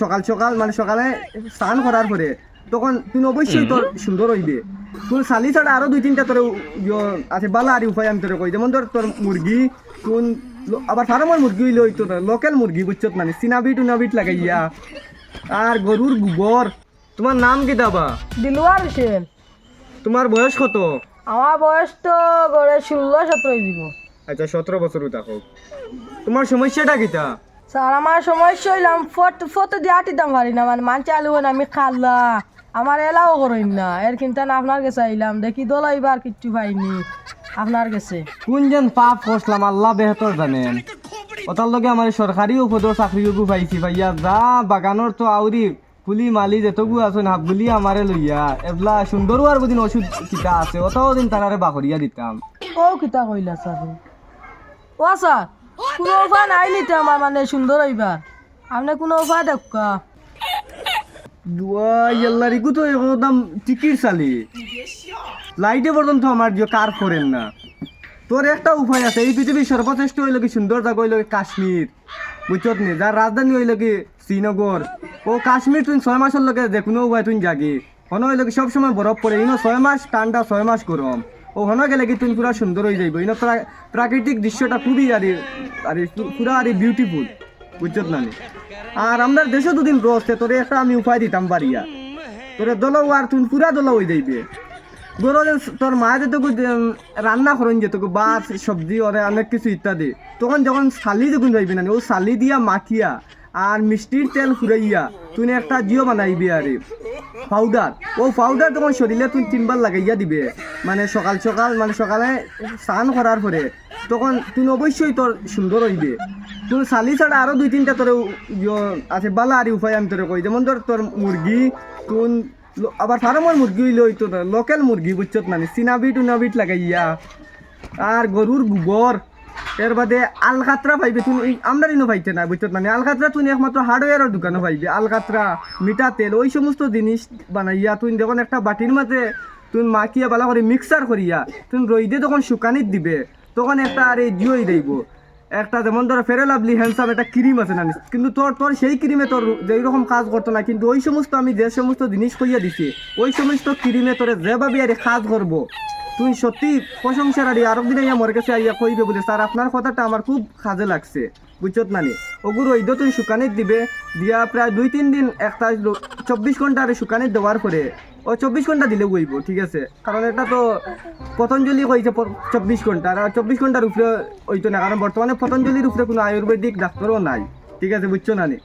সকাল সকাল মানে সকালে স্নান করার পরে তখন তুই অবশ্যই তোর সুন্দর হইবে। তুই চালি ছাড়া আরও দুই তিনটা তোর আছে বালা আর উপায় আমি তোর কই যেমন ধর তোর মুরগি তুন আবার ফার্মের মুরগি হইলে হইতো লোকাল মুরগি বুঝছত মানে সিনাবি টুনাবিট লাগাইয়া আর গরুর গোবর। তোমার নাম কি দাবা? দিলওয়ার হোসেন। তোমার বয়স কত? আমার বয়স তো গড়ে ষোলো সতেরোই দিব। আচ্ছা সতেরো বছর থাকো তোমার সমস্যাটা কিটা? স্যার আমার সমস্যা হইলাম ফট ফটো দিয়ে আটিতাম পারি না মানে মান চালু না আমি খাল্লা। আমার এলাও করেন না। এর কিন্তু না আপনার কাছে আইলাম। দেখি দলাইবার কিচ্ছু পাইনি। আপনার কাছে। কোন যেন পাপ করছিলাম আল্লাহ বেহতর জানেন। ওটার লগে আমার সরকারি উপদর চাকরিও পাইছি ভাইয়া। যা বাগানোর তো আউরি ফুলি মালি যেতগু আছে না বুলি আমারে লইয়া। এবলা সুন্দর আর বুদিন ওষুধ কিটা আছে ওটাও দিন তারারে বাহরিয়া দিতাম। ও কিতা কইলা স্যার ও স্যার কোনো উপায় নাই নিতে আমার মানে সুন্দর হইবার আপনি কোনো উপায় দেখা ইয়াল্লারিকু তো একদম টিকিট চালি। লাইটে পর্যন্ত আমার যে কার করেন না। তোর একটা উপায় আছে, এই পৃথিবীর সর্বশ্রেষ্ঠ হইল কি সুন্দর জায়গা হইল কি কাশ্মীর বুঝছত নি যার রাজধানী হইল কি শ্রীনগর ও কাশ্মীর তুই ছয় মাসের লগে যে কোনো উপায় তুই জাগি। হন হইল কি সবসময় বরফ পড়ে ইনো ছয় মাস ঠান্ডা ছয় মাস গরম ও হন গেলে কি তুই পুরা সুন্দর হয়ে যাইব। প্রা- প্রাকৃতিক দৃশ্যটা খুবই আর আর পুরা আর বিউটিফুল বুঝছত না আর আমরা দেশে দুদিন রোজ তোরে একটা আমি উপায় দিতাম বাড়িয়া। তোরে দলাও আর তুই পুরা দলা হয়ে যাইবে। গরো তোর মা যেত রান্না করেন যেত বাস, সবজি অনেক কিছু ইত্যাদি, তখন যখন শালি যখন যাইবি না, ও শালি দিয়া মাখিয়া আর মিষ্টির তেল ফুরাইয়া তুই একটা জিও বানাইবি আরে। পাউডার ও পাউডার তখন শরীরে তুই তিনবার লাগাইয়া দিবে। মানে সকাল সকাল মানে সকালে স্নান করার পরে তখন তুই অবশ্যই তোর সুন্দর হইবে। তুই শালি ছাড়া আরও দুই তিনটা তোর আছে বালা আর উপায় আমি তোর কই। যেমন ধর তোর মুরগি, তুন আবার ফার্মের মুরগি হইতো না লোকাল মুরগি, বুঝছত মানে সিনাবি টুনাবিট লাগাইয়া। আর গরুর গোবর এর বাদে আলকাতরা পাইবে তুমি, এই আমরা ইনো পাইতে না বুঝছত মানে আলকাতরা তুমি একমাত্র হার্ডওয়্যারের দোকানে পাইবে আলকাতরা মিঠা তেল, ওই সমস্ত জিনিস বানাইয়া তুমি যখন একটা বাটির মাঝে তুমি মাখিয়া বালা করে মিক্সার করিয়া তুমি রইদে তখন শুকানিত দিবে। তখন একটা আর এই জিওই দেইব। একটা যেমন ধরো ফেরে লাভলি হ্যান্ডসাম একটা ক্রিম আছে না কিন্তু তোর তোর সেই ক্রিমে তোর রকম কাজ করতো না, কিন্তু ওই সমস্ত আমি যে সমস্ত জিনিস কইয়া দিছি, ওই সমস্ত ক্রিমে তোরে যেভাবে আর কাজ করব তুই সত্যি প্রশংসার আর দিনে আমার কাছে আইয়া কইবে বলে স্যার, আপনার কথাটা আমার খুব কাজে লাগছে। বুঝছত নানি? ওগুলো ওই তুই শুকানিত দিবে। দিয়া প্রায় দুই তিন দিন একটা চব্বিশ ঘণ্টা আর শুকানিত দেওয়ার পরে, ও চব্বিশ ঘণ্টা দিলে বইব ঠিক আছে? কারণ এটা তো পতঞ্জলি কইছে চব্বিশ ঘণ্টা। আর চব্বিশ ঘণ্টার উপরে ওইতো না, কারণ বর্তমানে পতঞ্জলির উপরে কোনো আয়ুর্বেদিক ডাক্তারও নাই, ঠিক আছে? বুঝছ না নি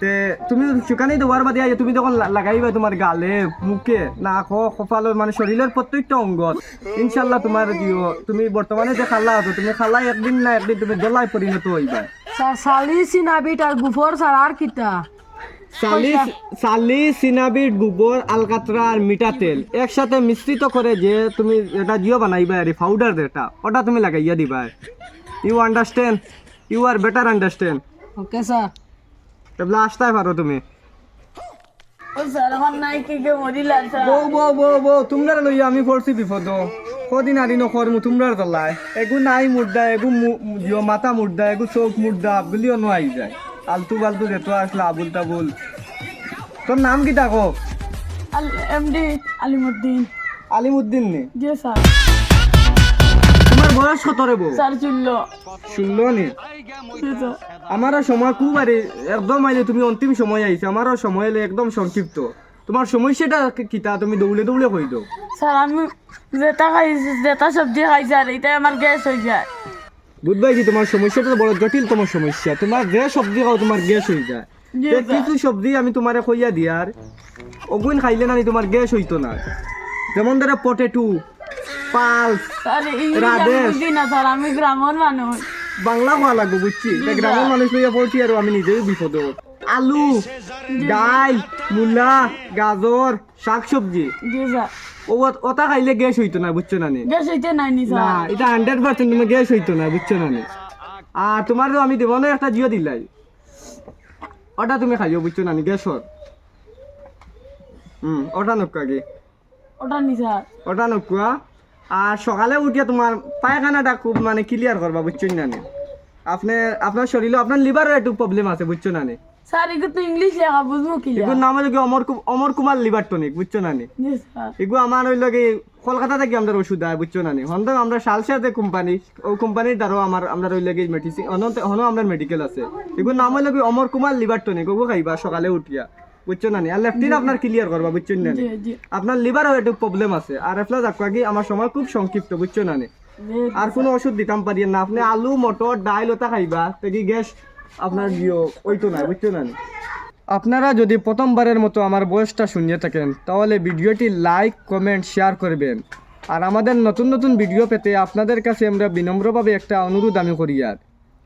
তে তুমি শুকানি দেওয়ার বাদে আইয়া তুমি যখন লাগাইবা তোমার গালে মুখে নাক কপালের মানে শরীরের প্রত্যেকটা অঙ্গত। ইনশাল্লাহ তোমার কি ও, তুমি বর্তমানে যে খালা আছো তুমি খালা একদিন না একদিন তুমি জলাই পরিণত হইবা। সালি সিনাবিট আর গুফর স্যার আর কিতা? সালি সিনাবিট গোবর আলকাতরা আর মিঠা তেল একসাথে মিশ্রিত করে যে তুমি এটা জিও বানাইবা আর পাউডার যেটা ওটা তুমি লাগাইয়া দিবা। You understand you are better understand okay sir এগুলো আসতে পারো তুমি। তোমরা লইয়া আমি পড়ছি বিপদ। কদিন আদি নকরমু তোমরা জ্বলাই এগু নাই মুর্দা এগু মাথা মুর্দা এগু চোখ মুর্দা বলিও যায়। আলতু বালতু যেত আসলে আবুল তাবুল। তোর নাম কি থাকো এমডি আলিমুদ্দিন। আলিমুদ্দিন নি। জি স্যার। তোমার বয়স কত রে বউ। স্যার চুল্ল শুনলো নি। আমারও সময় খুব আরে একদম আইলে তুমি অন্তিম সময় আইছে আমারও সময় এলে একদম সংক্ষিপ্ত। তোমার সমস্যাটা কি- কিতা তুমি দৌড়ে দৌড়ে কই দাও। স্যার আমি যেটা খাইছি যেটা সবজি খাইছি আর এটাই আমার গ্যাস হয়ে যায়। বুঝবাই কি তোমার সমস্যাটা বড় জটিল তোমার সমস্যা। তোমার যে সবজি খাও তোমার গ্যাস হয়ে যায়। কিছু সবজি আমি তোমারে কইয়া দিয়ার অগুন খাইলে না তোমার গ্যাস হইতো না। যেমন ধরে পটেটো পালস না স্যার আমি গ্রামের মানুষ। বাংলা খাওয়া লাগবো বুঝছি? গ্রামের মানুষ লইয়া পড়ছি আর আমি নিজেই বিপদ আলু ডাল মূলা গাজর শাক সবজি ওটা খাইলে গ্যাস হইতো না বুঝছ না নি? গ্যাস হইতে নাই না এটা হান্ড্রেড পার্সেন্ট তোমার গ্যাস হইতো না বুঝছ না? আর তোমারও আমি দেব না একটা জিও দিলাই। ওটা তুমি খাইও বুঝছ না গ্যাসর। হুম ওটা নকা ওটা নকুয়া আর। সকালে উঠিয়া তোমার পায়খানাটা খুব মানে ক্লিয়ার করবা বুঝছ না আপনি আপনার শরীরে আপনার লিভারের একটু প্রবলেম আছে বুঝছ না স্যার এগুলো তো ইংলিশ লেখা বুঝব কি এগুলোর নাম হলো কি অমর অমর কুমার লিভার টনিক বুঝছ না এগুলো আমার হইল কি কলকাতা থেকে আমরা ওষুধ আয় বুঝছ না নি হন আমরা সালসাতে কোম্পানি ও কোম্পানির দ্বারাও আমার আমরা হইল কি মেডিসিন হনো আমরা মেডিকেল আছে। এগুলোর নাম হইল কি অমর কুমার লিভার টনিক ওগো খাইবা সকালে উঠিয়া? বুঝছ না আর লেফটিন আপনার ক্লিয়ার করবা বুঝছ না আপনার লিভারও একটু প্রবলেম আছে। আর এফলা যাক কি আমার সময় খুব সংক্ষিপ্ত বুঝছ না আর কোনো ওষুধ দিতাম পারি না। আপনি আলু মটর ডাইল ওটা খাইবা গ্যাস আপনার ইয়ে ওইতো নাই বুঝছ না আপনারা যদি প্রথমবারের মতো আমার বয়সটা শুনিয়ে থাকেন তাহলে ভিডিওটি লাইক কমেন্ট শেয়ার করবেন। আর আমাদের নতুন নতুন ভিডিও পেতে আপনাদের কাছে আমরা বিনম্রভাবে একটা অনুরোধ আমি করি আর।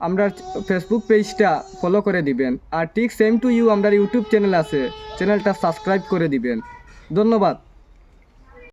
আমরা ফেসবুক পেজটা ফলো করে দিবেন। আর ঠিক সেম টু ইউ আমরা ইউটিউব চ্যানেল আছে। চ্যানেলটা সাবস্ক্রাইব করে দিবেন। ধন্যবাদ।